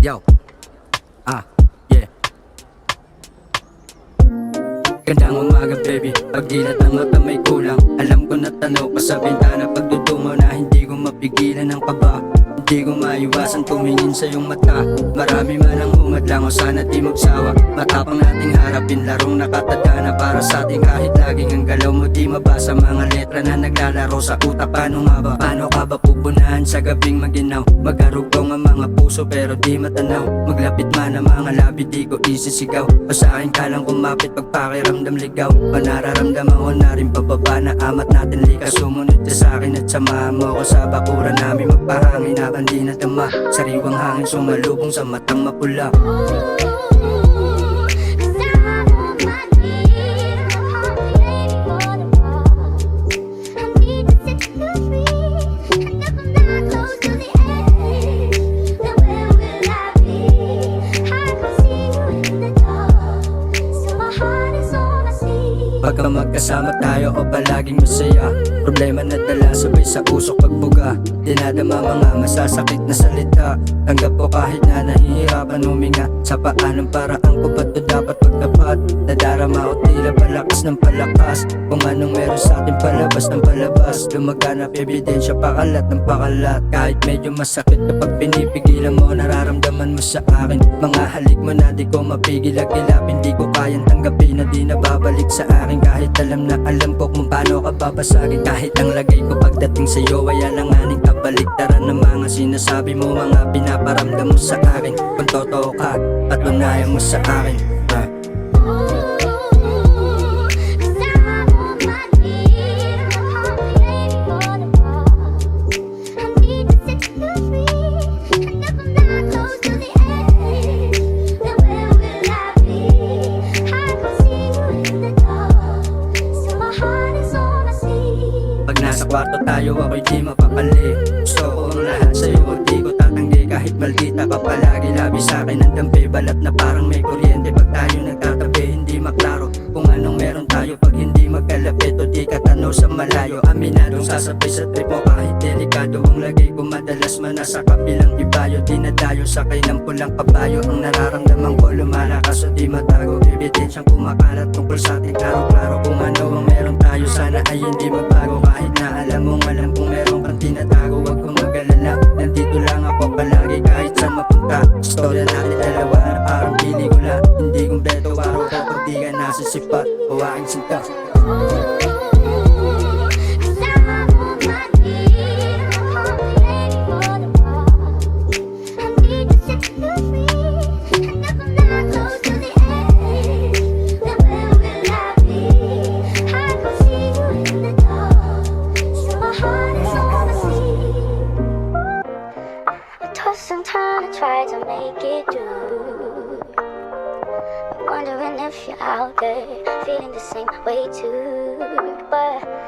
Yo. Ah, yeah. Gandang umaga baby Pagdilat ng mata may kulang Alam ko na tanaw pa sa bintana Pagdutungo mapigilan ng kaba Hindi ko maiwasan tumingin sa iyong mata. Marami man ang humadlang o sana di magsawa. Matapang nating harapin larong nakatadana Para sa ating kahit laging ang galaw mo di mabasa. Mga letra na naglalaro sa utak Paano nga ba? Paano ka ba pupunahan sa gabing maginaw? Magarugtong ang mga puso pero di matanaw. Maglapit man ang mga labi di ko isisigaw. O sa akin ka lang kumapit pagpakiramdam ligaw. Panararamdaman ko na rin pababa na amat natin likas Sumunod sa akin at samahan mo ko sa bakuran namin Magpahangin habang di nadama Sariwang hangin sumalubong sa matang mapula Pagka magkasama tayo o palaging masaya. Problema na dala sabay sa usok pagbuga Dinadama mga masasakit na salita. Tanggap ko kahit na nahihirapan huminga Sa paanong paraan ko ba ito dapat pagtapat? Nadarama o tila palakas ng palakas. Kung anong meron sa atin palabas ng palabas. Lumaganap ebidensya pakalat ng pakalat. Kahit medyo masakit kapag pinipigilan mo Nararamdaman mo sa akin. Mga halik mo na di ko mapigil Agilapin di ko kayang tanggapin na di nababalik sa akin. Kahit alam na alam ko kung paano ka babasagin. Kahit ang lagay ko pagdating sa'yo ay alanganin Kabaliktaran ng mga sinasabi mo Mga pinaparamdam mo sa akin. Kung totoo ka, patunayan mo sa akin kwarto tayo ako'y di mapapali. Gusto ko ang lahat sa'yo at di ko tatanggi. Kahit maldita ka palagi labi sa'kin ang dampi. Balat na parang may kuryente. Pag tayo nagtatabi hindi maklaro Kung anong meron tayo. Pag hindi magkalapit O di katanaw sa malayo Aminadong sasabay sa trip kahit delikado Ang lagay ko madalas man nasa kabilang ibayo. Di nadayo sakay ng pulang kabayo Ang nararamdaman ko lumalakas o di matago. Ebidensyang kumakalat tungkol sa ating klaro-klaro Kung ano ang meron tayo. Sana ay hindi magbago Kahit sa mapunta, storya natin dalawa na parang pelikula Hindi kumpleto araw ko pag di ka nasisipat. O aking sinta Wondering if you're out there feeling the same way too. But